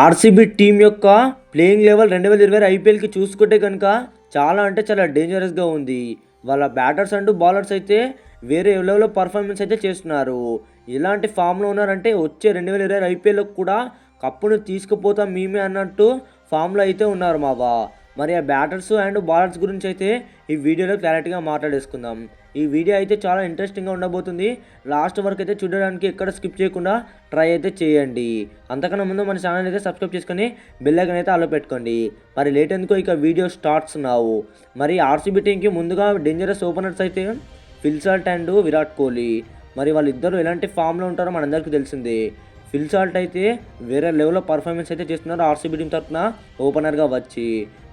RCB team యొక్క playing eleven రెండు వేల ఇరవై ఐపీఎల్కి చూసుకుంటే కనుక చాలా అంటే చాలా డేంజరస్గా ఉంది. వాళ్ళ బ్యాటర్స్ అండ్ బౌలర్స్ అయితే వేరే లెవెల్లో పర్ఫార్మెన్స్ అయితే చేస్తున్నారు. ఇలాంటి ఫామ్లో ఉన్నారంటే వచ్చే రెండు వేల ఇరవై ఐపీఎల్లో కూడా కప్పును తీసుకుపోతాం మేమే అన్నట్టు ఫామ్లో అయితే ఉన్నారు మావా. మరి ఆ బ్యాటర్స్ అండ్ బౌలర్స్ గురించి అయితే ఈ వీడియోలో క్లారిటీగా మాట్లాడేసుకుందాం. ఈ వీడియో అయితే చాలా ఇంట్రెస్టింగ్గా ఉండబోతుంది. లాస్ట్ వరకు అయితే చూడడానికి ఎక్కడ స్కిప్ చేయకుండా ట్రై అయితే చేయండి. అంతకన్నా ముందు మన ఛానల్ అయితే సబ్స్క్రైబ్ చేసుకొని బెల్ అయితే అలో పెట్టుకోండి. మరి లేట్ ఎందుకో ఇక వీడియో స్టార్ట్స్ నావు మరి ఆర్సీబీ టీంకి ముందుగా డేంజరస్ ఓపెనర్స్ అయితే Phil Salt and Virat Kohli మరి వాళ్ళిద్దరూ ఎలాంటి ఫామ్లో ఉంటారో మనందరికీ తెలిసిందే. ఫిల్సాల్ట్ అయితే వేరే లెవెల్లో పర్ఫార్మెన్స్ అయితే చేస్తున్నారు ఆర్సీబీ టీం తరఫున ఓపెనర్గా వచ్చి.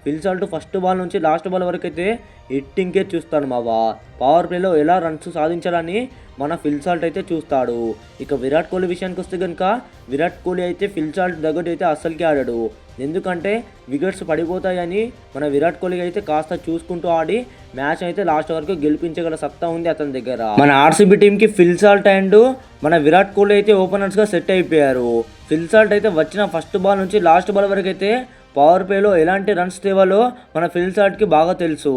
ఫిల్సాల్ట్ ఫస్ట్ బాల్ నుంచి లాస్ట్ బాల్ వరకు అయితే హిట్టింగ్కే చూస్తాడు మావా పవర్ ప్లేలో ఎలా రన్స్ సాధించాలని మన ఫిల్సాల్ట్ అయితే చూస్తాడు. ఇక విరాట్ కోహ్లీ విషయానికి వస్తే కనుక విరాట్ కోహ్లీ అయితే ఫిల్సాల్ట్ దగ్గర అయితే అస్సలకి ఆడాడు. ఎందుకంటే వికెట్స్ పడిపోతాయని మన విరాట్ కోహ్లీ అయితే కాస్త చూసుకుంటూ ఆడి మ్యాచ్ అయితే లాస్ట్ వరకు గెలిపించగల సత్తా ఉంది అతని దగ్గర. మన ఆర్సీబీ టీంకి ఫిల్సాల్ట్ అండ్ మన విరాట్ కోహ్లీ అయితే ఓపెనర్స్గా సెట్ అయిపోయారు. ఫిల్సాల్ట్ అయితే వచ్చిన ఫస్ట్ బాల్ నుంచి లాస్ట్ బాల్ వరకు అయితే పవర్ ప్లేలో ఎలాంటి రన్స్ తేవాలో మన ఫిల్సాల్ట్కి బాగా తెలుసు.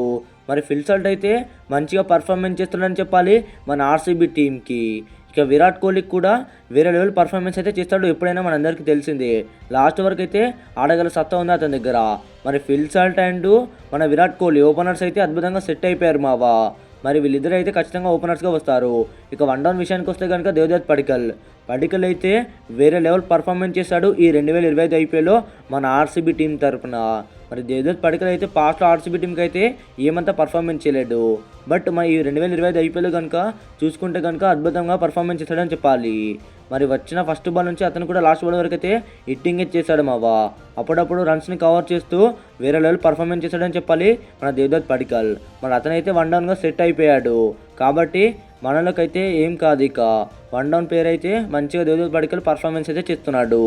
మరి ఫిల్సాల్ట్ అయితే మంచిగా పర్ఫార్మెన్స్ చేస్తున్నాడని చెప్పాలి మన ఆర్సీబీ టీంకి ఇక విరాట్ కోహ్లీకి కూడా వేరే లెవెల్ పర్ఫార్మెన్స్ అయితే చేస్తాడు ఎప్పుడైనా మనందరికీ తెలిసిందే. లాస్ట్ వరకు అయితే ఆడగల సత్తా ఉంది అతని దగ్గర. మరి ఫిల్సాల్ట్ అండ్ మన విరాట్ కోహ్లీ ఓపెనర్స్ అయితే అద్భుతంగా సెట్ అయిపోయారు మావా. మరి వీళ్ళిద్దరు అయితే ఖచ్చితంగా ఓపెనర్స్గా వస్తారు. ఇక వన్ డౌన్ విషయానికి వస్తే కనుక దేవదత్ పడికల్. పడికల్ అయితే వేరే లెవెల్ పర్ఫార్మెన్స్ చేశాడు ఈ రెండు వేల ఇరవై ఐదు ఐపీఎల్లో మన ఆర్సీబీ టీం తరపున. మరి దేవదత్ పడికల్ అయితే పాస్ట్లో ఆర్సీబీ టీంకి అయితే ఏమంతా పర్ఫార్మెన్స్ చేయలేడు. బట్ మరి ఈ రెండు వేల ఇరవై ఐదు ఐపీఎల్ కనుక చూసుకుంటే కనుక అద్భుతంగా పర్ఫార్మెన్స్ చేశాడని చెప్పాలి. మరి వచ్చిన ఫస్ట్ బాల్ నుంచి అతను కూడా లాస్ట్ బాల్ వరకు అయితే హిట్టింగ్ చేశాడు మావా. అప్పుడప్పుడు రన్స్ని కవర్ చేస్తూ వేరే లెవెల్ పర్ఫార్మెన్స్ చేశాడని చెప్పాలి మన దేవదత్ పడికల్. మరి అతనైతే వన్ డౌన్గా సెట్ అయిపోయాడు. కాబట్టి మనలోకైతే ఏం కాదు ఇక. వన్ డౌన్ పేరు అయితే మంచిగా దేవదత్ పడికల్ పర్ఫార్మెన్స్ అయితే చేస్తున్నాడు.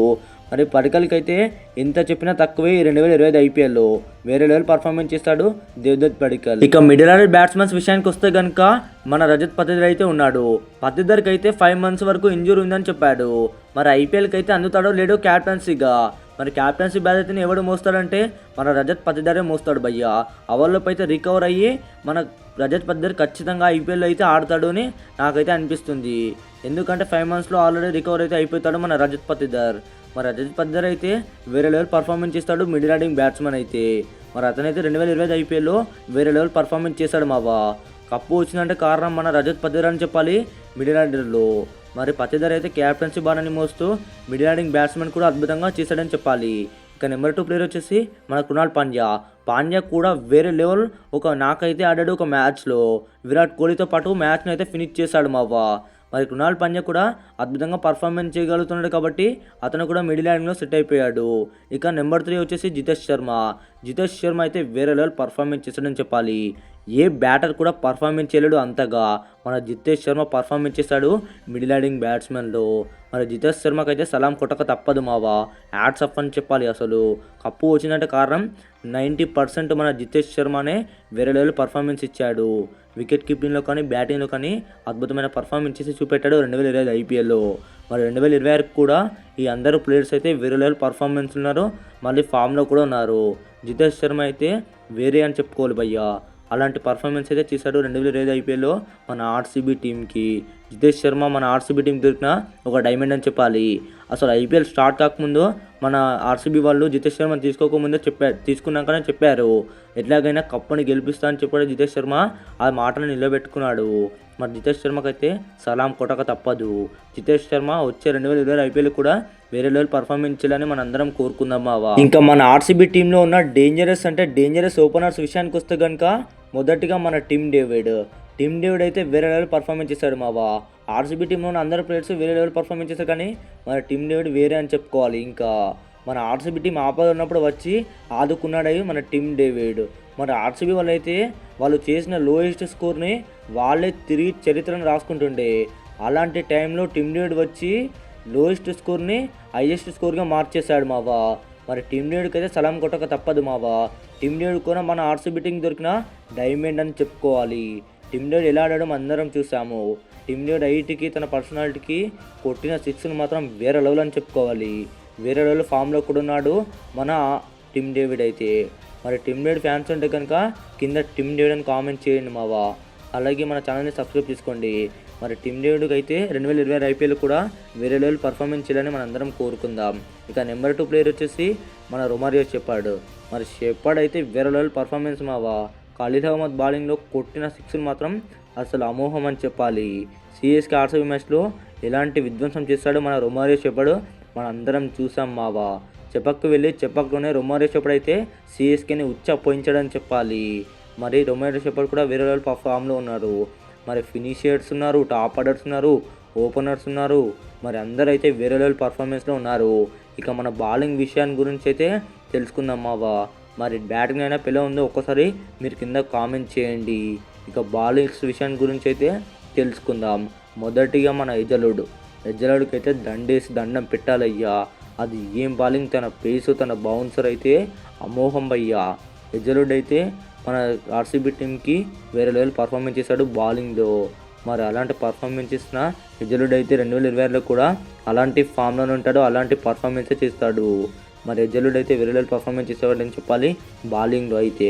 మరి పడికల్కి అయితే ఎంత చెప్పినా తక్కువే రెండు వేల ఇరవై ఐదు ఐపీఎల్లో. వేరే లెవెల్ పర్ఫార్మెన్స్ చేస్తాడు దేవదత్ పడికల్. ఇక మిడిల్ ఆర్డర్ బ్యాట్స్మెన్స్ విషయానికి వస్తే కనుక మన రజత్ పతిదర్ అయితే ఉన్నాడు. పతిదర్కి అయితే ఫైవ్ మంత్స్ వరకు ఇంజూరీ ఉందని చెప్పాడు. మరి ఐపీఎల్కి అయితే అందుతాడో లేడో క్యాప్టెన్సీగా మరి క్యాప్టెన్సీ బాధ్యతని ఎవడు మోస్తాడంటే మన రజత్ పతిదరే మోస్తాడు భయ్య. అవర్లోపు అయితే రికవర్ అయ్యి మన రజత్ పతిదర్ ఖచ్చితంగా ఐపీఎల్లో అయితే ఆడతాడు అని నాకైతే అనిపిస్తుంది. ఎందుకంటే ఫైవ్ మంత్స్లో ఆల్రెడీ రికవర్ అయితే అయిపోతాడు మన రజత్ పతిదర్. మరి రజత్ పద్దర్ అయితే వేరే లెవెల్ పర్ఫార్మెన్స్ చేస్తాడు మిడిల్ ఆర్డింగ్ బ్యాట్స్మెన్ అయితే. మరి అతనైతే రెండు వేల ఇరవై ఐదు ఐపీఎల్లో వేరే లెవెల్ పర్ఫార్మెన్స్ చేశాడు మావా. కప్పు వచ్చిందంటే కారణం మన రజత్ పద్దర్ అని చెప్పాలి మిడిల్ ఆర్డర్లో మరి పతిదర్ అయితే క్యాప్టెన్సీ బాణాన్ని మోస్తూ మిడిల్ ఆర్డింగ్ బ్యాట్స్మెన్ కూడా అద్భుతంగా చేశాడని చెప్పాలి. ఇక నెంబర్ టూ ప్లేయర్ వచ్చేసి మన కృణాల్ పాండ్యా. పాండ్యా కూడా వేరే లెవెల్ ఒక నాకైతే ఆడాడు ఒక మ్యాచ్లో విరాట్ కోహ్లీతో పాటు మ్యాచ్ని అయితే ఫినిష్ చేశాడు మావా. మరి కృణాల్ పాండ్యా కూడా అద్భుతంగా పర్ఫార్మెన్స్ చేయగలుగుతున్నాడు కాబట్టి అతను కూడా మిడిల్ ఆర్డింగ్లో సెట్ అయిపోయాడు. ఇక నెంబర్ త్రీ వచ్చేసి జితేష్ శర్మ. జితేష్ శర్మ అయితే వేరే లెవెల్ పర్ఫార్మెన్స్ చేశాడని చెప్పాలి. ఏ బ్యాటర్ కూడా పర్ఫార్మెన్స్ చేయలేడు అంతగా. మన జితేష్ శర్మ పర్ఫార్మెన్స్ చేశాడు మిడిల్ ఆర్డింగ్ బ్యాట్స్మెన్లో. మరి జితేష్ శర్మకి అయితే సలాం కొట్టక తప్పదు మావా. యాడ్స్ అప్ అని చెప్పాలి అసలు. కప్పు వచ్చిందంటే కారణం నైంటీ పర్సెంట్ మన జితేష్ శర్మనే వేరే లెవెల్ పర్ఫార్మెన్స్ ఇచ్చాడు. వికెట్ కీపింగ్లో కానీ బ్యాటింగ్లో కానీ అద్భుతమైన పర్ఫార్మెన్స్ చేసి చూపెట్టాడు రెండు వేల ఇరవై ఐదు ఐపీఎల్లో. మరి రెండు వేల ఇరవై ఆరుకు కూడా ఈ అందరు ప్లేయర్స్ అయితే వేరే లెవెల్ పర్ఫార్మెన్స్ ఉన్నారు. మళ్ళీ ఫామ్లో కూడా ఉన్నారు. జితేష్ శర్మ అయితే వేరే అని చెప్పుకోవాలి భయ్యా. అలాంటి పర్ఫార్మెన్స్ అయితే చేశాడు. రెండు వేల ఇరవై ఐపీఎల్లో మన ఆర్సీబీ టీంకి. జితేష్ శర్మ మన ఆర్సీబీ టీం దొరికిన ఒక డైమండ్ అని చెప్పాలి. అసలు ఐపీఎల్ స్టార్ట్ కాకముందు మన ఆర్సీబీ వాళ్ళు జితేష్ శర్మ తీసుకోకముందే చెప్పారు తీసుకున్నాకనే చెప్పారు. ఎట్లాగైనా కప్పుని గెలిపిస్తా అని చెప్పాడు జితేష్ శర్మ. ఆ మాటను నిలబెట్టుకున్నాడు. మరి జితేష్ శర్మకైతే సలాం కొట్టక తప్పదు. జితేష్ శర్మ వచ్చే రెండు వేల ఇరవై ఐపీఎల్ కూడా వేరే లెవెల్ పర్ఫార్మెన్స్ చేయాలని మన అందరం కోరుకుందాం మావా. ఇంకా మన ఆర్సీబీ టీంలో ఉన్న డేంజరస్ అంటే డేంజరస్ ఓపెనర్స్ విషయానికి వస్తే కనుక మొదటిగా మన టీమ్ డేవిడ్. టీమ్ డేవిడ్ అయితే వేరే లెవెల్ పర్ఫార్మెన్స్ చేశాడు మావా. ఆర్సీబీ టీంలో ఉన్న అందరు ప్లేయర్స్ వేరే లెవెల్ పర్ఫార్మెన్స్ చేశారు కానీ మన టీమ్ డేవిడ్ వేరే అని చెప్పుకోవాలి ఇంకా. మన ఆర్సీబీ టీం ఆపద ఉన్నప్పుడు వచ్చి ఆదుకున్నాడవి మన టీమ్ డేవిడ్. మరి ఆర్సీబీ వాళ్ళు అయితే వాళ్ళు చేసిన లోయెస్ట్ స్కోర్ని వాళ్ళే తిరిగి చరిత్రను రాసుకుంటుండే. అలాంటి టైంలో టీమ్ డేవిడ్ వచ్చి లోయెస్ట్ స్కోర్ని హైయెస్ట్ స్కోర్గా మార్చేశాడు మావా. మరి టీమ్ డేవిడ్కి అయితే సలాం కొట్టక తప్పదు మావా. టీమ్ డేవిడ్ కూడా మన ఆర్సీబీ టీం దొరికిన డైమండ్ అని చెప్పుకోవాలి. టీమ్ డేవిడ్ ఎలా ఆడడం అందరం చూసాము టీమ్ డేవిడ్ హైట్కి తన పర్సనాలిటీకి కొట్టిన సిక్స్ని మాత్రం వేరే లెవెల్ అని చెప్పుకోవాలి. వేరే లెవెల్ ఫామ్లో కూడా ఉన్నాడు మన టిమ్ డేవిడ్ అయితే. మరి టిమ్ డేడ్ ఫ్యాన్స్ ఉంటే కనుక కింద టిమ్ డేడ్ అని కామెంట్ చేయండి మావా. అలాగే మన ఛానల్ని సబ్స్క్రైబ్ చేసుకోండి. మరి టీమ్ డేవిడ్కి అయితే రెండు వేల ఇరవై ఐపీఎల్ కూడా వేరే లెవెల్ పర్ఫార్మెన్స్ చేయాలని మనందరం కోరుకుందాం. ఇక నెంబర్ టూ ప్లేయర్ వచ్చేసి మన రొమారియో చెప్పాడు మరి షెపాడ్ అయితే వేరే లెవెల్ పర్ఫార్మెన్స్ మావా. ఖాళీద్ అహ్మద్ బౌలింగ్లో కొట్టిన సిక్స్లు మాత్రం అసలు అమోహం అని చెప్పాలి. సిఎస్కే ఆర్సీబీ మ్యాచ్లో ఎలాంటి విధ్వంసం చేస్తాడో మన రొమారియో చెప్పాడు మనందరం చూసాం మావా. చెపక్కు వెళ్ళి చెప్పకలోనే రొమారియో చెప్పడు అయితే సిఎస్కేని ఉచ్చ పోయించాడని చెప్పాలి. మరి రొమారియో చెప్పడు కూడా వేరే వాళ్ళు ఫామ్లో ఉన్నారు. మరి ఫినిషియర్స్ ఉన్నారు టాప్ ఆర్డర్స్ ఉన్నారు ఓపెనర్స్ ఉన్నారు. మరి అందరూ అయితే వేరే లెవెల్ పర్ఫార్మెన్స్లో ఉన్నారు. ఇక మన బౌలింగ్ విషయాన్ని గురించి అయితే తెలుసుకుందాం మావా. మరి బ్యాటింగ్ అయినా పిల్ల ఉందో ఒక్కసారి మీరు కింద కామెంట్ చేయండి. ఇక బౌలింగ్స్ విషయాన్ని గురించి అయితే తెలుసుకుందాం. మొదటిగా మన ఎజలుడు ఎజలుడికి అయితే దండేసి దండం పెట్టాలయ్యా. అది ఏం బౌలింగ్ తన పేసు తన బౌన్సర్ అయితే అమోహం భయ్యా. ఎజలుడ్ అయితే మన ఆర్సీబీ టీంకి వేరే లెవెల్ పర్ఫార్మెన్స్ చేశాడు బౌలింగ్లో మరి అలాంటి పర్ఫార్మెన్స్ ఇచ్చిన ఎజలుడ్ అయితే రెండు వేల ఇరవై ఆరులో కూడా అలాంటి ఫామ్లోనే ఉంటాడు అలాంటి పర్ఫార్మెన్సే చేస్తాడు. మరి ఎజలుడ్ అయితే వేరే లెవెల్ పర్ఫార్మెన్స్ చేసేవాడని చెప్పాలి బౌలింగ్లో అయితే.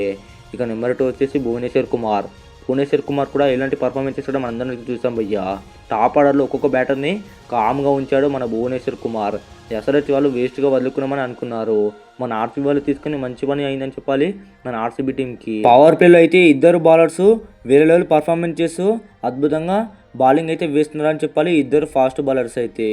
ఇక నెంబర్ టూ వచ్చేసి భువనేశ్వర్ కుమార్. భువనేశ్వర్ కుమార్ కూడా ఎలాంటి పర్ఫార్మెన్స్ ఇస్తాడో మన అందరం చూసాం భయ్యా. టాప్ ఆర్డర్లో ఒక్కొక్క బ్యాటర్ని కామ్గా ఉంచాడు మన భువనేశ్వర్ కుమార్. ఎస్ఆర్హెచ్ వాళ్ళు వేస్ట్గా వదులుకున్నామని అనుకున్నారు. మన ఆర్సీబీ వాళ్ళు తీసుకుని మంచి పని అయిందని చెప్పాలి మన ఆర్సీబీ టీంకి పవర్ ప్లేలో అయితే ఇద్దరు బౌలర్స్ వేరే లెవెల్ పర్ఫార్మెన్స్ చేస్తూ అద్భుతంగా బౌలింగ్ అయితే వేస్తున్నారని చెప్పాలి ఇద్దరు ఫాస్ట్ బౌలర్స్ అయితే.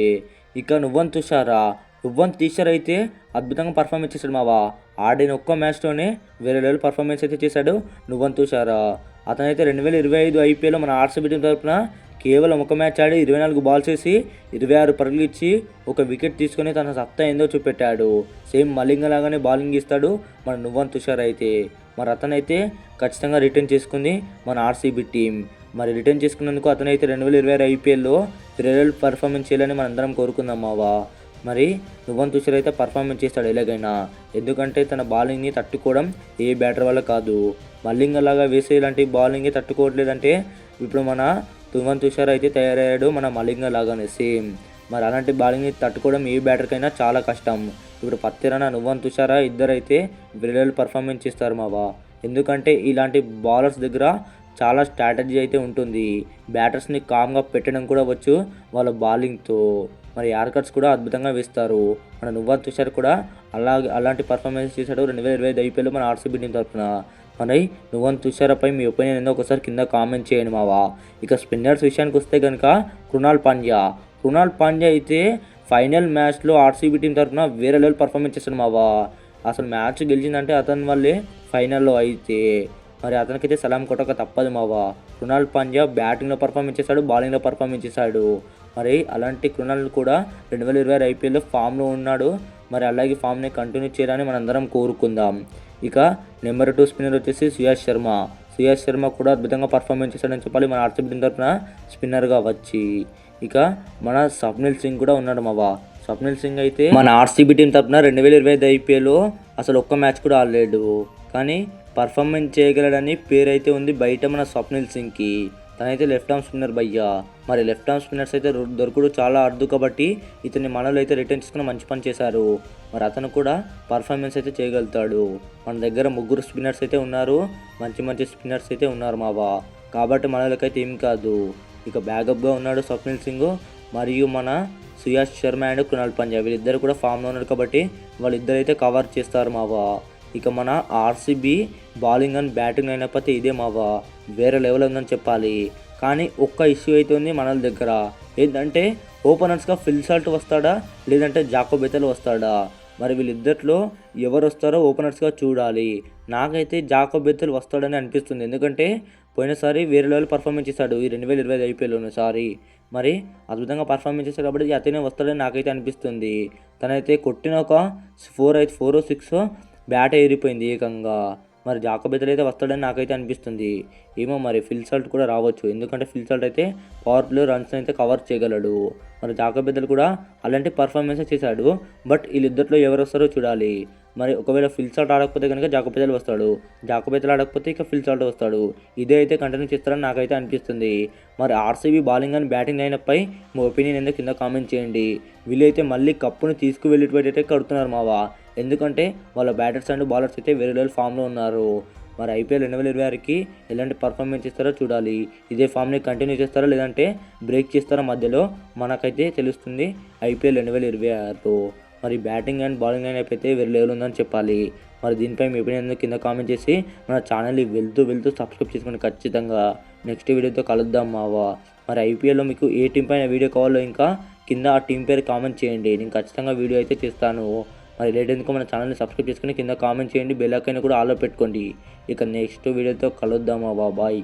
ఇక నువ్వని తుషారా నువ్వని టీచర్ అయితే అద్భుతంగా పర్ఫార్మెన్స్ చేశాడు మావా. ఆడిన ఒక్క మ్యాచ్లోనే వేరే లెవెల్ పర్ఫార్మెన్స్ అయితే చేశాడు. నువ్వని తుషారా అతనైతే రెండు వేల ఇరవై ఐదు ఐపీఎల్లో మన ఆర్సీబీ టీం తరపున కేవలం ఒక మ్యాచ్ ఆడి ఇరవై నాలుగు బాల్స్ వేసి ఇరవై ఆరు పరుగులు ఇచ్చి ఒక వికెట్ తీసుకొని తన సత్తా ఏందో చూపెట్టాడు. సేమ్ మలింగ లాగానే బౌలింగ్ ఇస్తాడు మన నువ్వన్ తుషార్ అయితే. మరి అతనైతే ఖచ్చితంగా రిటర్న్ చేసుకుంది మన ఆర్సీబీ టీం మరి రిటర్న్ చేసుకున్నందుకు అతనైతే రెండు వేల ఇరవై ఆరు ఐపీఎల్లో రిజల్ట్ పర్ఫార్మెన్స్ చేయాలని మనం అందరం కోరుకుందాం మావా. మరి నువ్వన్ తుషార్ అయితే పర్ఫార్మెన్స్ చేస్తాడు ఎలాగైనా. ఎందుకంటే తన బౌలింగ్ని తట్టుకోవడం ఏ బ్యాటర్ వల్ల కాదు. మల్లింగ లాగా వేసే ఇలాంటి బౌలింగ్ తట్టుకోవట్లేదంటే ఇప్పుడు మన తువన్ తుషార్ అయితే తయారయ్యాడు మన మలింగ లాగానే సేమ్. మరి అలాంటి బౌలింగ్ని తట్టుకోవడం ఏ బ్యాటర్కైనా చాలా కష్టం. ఇప్పుడు పత్తిరన నువ్వన్ తుషారా ఇద్దరైతే విరల్ పర్ఫార్మెన్స్ చేస్తారు మావా. ఎందుకంటే ఇలాంటి బౌలర్స్ దగ్గర చాలా స్ట్రాటజీ అయితే ఉంటుంది. బ్యాటర్స్ని కామ్గా పెట్టడం కూడా వచ్చు వాళ్ళ బౌలింగ్తో మరి యార్కర్స్ కూడా అద్భుతంగా వేస్తారు. మన నువ్వా తుషార్ కూడా అలాగే అలాంటి పర్ఫార్మెన్స్ చేశాడు రెండు వేల ఇరవై ఐదు ఐపీఎల్ మన ఆర్సీబీ టీం తరఫున మరి నువ్వన్ తుషారపై మీ ఒపీనియన్ ఏందో ఒకసారి కింద కామెంట్ చేయండి మావా. ఇక స్పిన్నర్స్ విషయానికి వస్తే కనుక కృణాల్ పాండ్యా. కృణాల్ పాండ్యా అయితే ఫైనల్ మ్యాచ్లో ఆర్సీబీ టీం తరఫున వేరే లెవెల్ పర్ఫార్మెన్స్ చేశాడు మావా. అసలు మ్యాచ్ గెలిచిందంటే అతని వల్లే ఫైనల్లో అయితే. మరి అతనికైతే సలాం కొట్టక తప్పదు మావా. కృణాల్ పాండ్యా బ్యాటింగ్లో పర్ఫార్మెన్స్ చేశాడు బౌలింగ్లో పర్ఫార్మెన్స్ చేశాడు. మరి అలాంటి కృణాల్ కూడా రెండు వేల ఇరవై ఆరు ఐపీఎల్లో ఫామ్లో ఉన్నాడు. మరి అలాగే ఫామ్ని కంటిన్యూ చేయాలని మనందరం కోరుకుందాం. ఇక నెంబర్ టూ స్పిన్నర్ వచ్చేసి సుయాష్ శర్మ. సుయాష్ శర్మ కూడా అద్భుతంగా పర్ఫార్మెన్స్ చేశాడని చెప్పాలి మన ఆర్సీబీ టీం తరఫున స్పిన్నర్గా వచ్చి. ఇక మన స్వప్నిల్ సింగ్ కూడా ఉన్నాడు మావా స్వప్నిల్ సింగ్ అయితే మన ఆర్సీబీ టీం తరఫున రెండు వేల ఇరవై ఐదు ఐపీఎల్లో అసలు ఒక్క మ్యాచ్ కూడా ఆడలేడు. కానీ పర్ఫార్మెన్స్ చేయగలడని పేరు అయితే ఉంది బయట మన స్వప్నిల్ సింగ్కి. తనైతే లెఫ్ట్ ఆర్మ్ స్పిన్నర్ భయ్యా. మరి లెఫ్ట్ ఆర్మ్ స్పిన్నర్స్ అయితే దొరుకుడు దొరకడు చాలా అర్దు కాబట్టి ఇతని మనలో అయితే రిటర్న్ చేసుకుని మంచి పని చేశారు. మరి అతను కూడా పర్ఫార్మెన్స్ అయితే చేయగలుగుతాడు. మన దగ్గర ముగ్గురు స్పిన్నర్స్ అయితే ఉన్నారు. మంచి మంచి స్పిన్నర్స్ అయితే ఉన్నారు మావా కాబట్టి మనలకైతే ఏం కాదు. ఇక బ్యాకప్గా ఉన్నాడు స్వప్నిల్ సింగ్ మరియు మన సుయాష్ శర్మ అండ్ కృణాల్ పంజా. వీళ్ళిద్దరు కూడా ఫామ్లో ఉన్నారు కాబట్టి వాళ్ళిద్దరైతే కవర్ చేస్తారు మావా ఇక మన ఆర్సీబీ బౌలింగ్ అండ్ బ్యాటింగ్ అయినప్పటికీ ఇదే మావా. వేరే లెవెల్ ఉందని చెప్పాలి. కానీ ఒక్క ఇష్యూ అయితే ఉంది మన దగ్గర. ఏంటంటే ఓపెనర్స్గా ఫిల్సాల్ట్ వస్తాడా? లేదంటే జాకో బెతల్ వస్తాడా? మరి వీళ్ళిద్దరిలో ఎవరు వస్తారో ఓపెనర్స్గా చూడాలి. నాకైతే జాకో బెతల్ వస్తాడని అనిపిస్తుంది. ఎందుకంటే పోయినసారి వేరే లెవెల్ పర్ఫార్మెన్స్ చేశాడు ఈ రెండు వేల ఇరవై ఐదు ఐపీఎల్లోనే సారీ. మరి అద్భుతంగా పర్ఫార్మెన్స్ చేశాడు కాబట్టి అతనే వస్తాడని నాకైతే అనిపిస్తుంది. తనైతే కొట్టిన ఒక ఫోర్ అయితే ఫోర్ సిక్స్ బ్యాట్ ఏరిపోయింది ఏకంగా. మరి జాకబెతలు అయితే వస్తాడని నాకైతే అనిపిస్తుంది. ఏమో మరి ఫిల్ సాల్ట్ కూడా రావచ్చు. ఎందుకంటే ఫిల్ సాల్ట్ అయితే పవర్ ప్లే రన్స్ అయితే కవర్ చేయగలడు. మరి జాకబెద్దలు కూడా అలాంటి పర్ఫార్మెన్స్ చేశాడు. బట్ వీళ్ళిద్దరిలో ఎవరు వస్తారో చూడాలి. మరి ఒకవేళ ఫిల్ సాల్ట్ ఆడకపోతే కనుక జాకబ్ వస్తాడు. జాకబ్ ఆడకపోతే ఇక ఫిల్ సాల్ట్ వస్తాడు. ఇదే అయితే కంటిన్యూ చేస్తారని నాకైతే అనిపిస్తుంది. మరి ఆర్సీబీ బౌలింగ్ అండ్ బ్యాటింగ్ లైనప్పై మీ ఒపీనియన్ ఎందుకు కింద కామెంట్ చేయండి. వీళ్ళైతే మళ్ళీ కప్పును తీసుకువెళ్ళేటట్టు కడుతున్నారు మావా. ఎందుకంటే వాళ్ళ బ్యాటర్స్ అండ్ బౌలర్స్ అయితే వేరే లెవెల్ ఫామ్లో ఉన్నారు. మరి ఐపీఎల్ రెండు వేల ఇరవై ఆరుకి ఎలాంటి పర్ఫార్మెన్స్ ఇస్తారో చూడాలి. ఇదే ఫామ్ని కంటిన్యూ చేస్తారా లేదంటే బ్రేక్ చేస్తారో మధ్యలో? మనకైతే తెలుస్తుంది ఐపీఎల్ రెండు వేల ఇరవై ఆరులో మరి బ్యాటింగ్ అండ్ బౌలింగ్ లైన్ అయితే వేరే లెవెల్ ఉందని చెప్పాలి. మరి దీనిపై మీ ఒపీనియన్ కింద కామెంట్ చేసి మన ఛానల్ని వెళ్తూ వెళ్తూ సబ్స్క్రైబ్ చేసుకోండి ఖచ్చితంగా నెక్స్ట్ వీడియోతో కలుద్దాం మావా. మరి ఐపీఎల్లో మీకు ఏ టీం పైన వీడియో కావాలో ఇంకా కింద ఆ టీం పేరు కామెంట్ చేయండి. నేను ఖచ్చితంగా వీడియో అయితే చేస్తాను మరి లేట్ ఎందుకు మన ఛానల్ని సబ్స్క్రైబ్ చేసుకుని కింద కామెంట్ చేయండి బెల్ ఐకాన్ కూడా ఆలో పెట్టుకోండి. ఇక నెక్స్ట్ వీడియోతో కలుద్దామా బాబాయ్?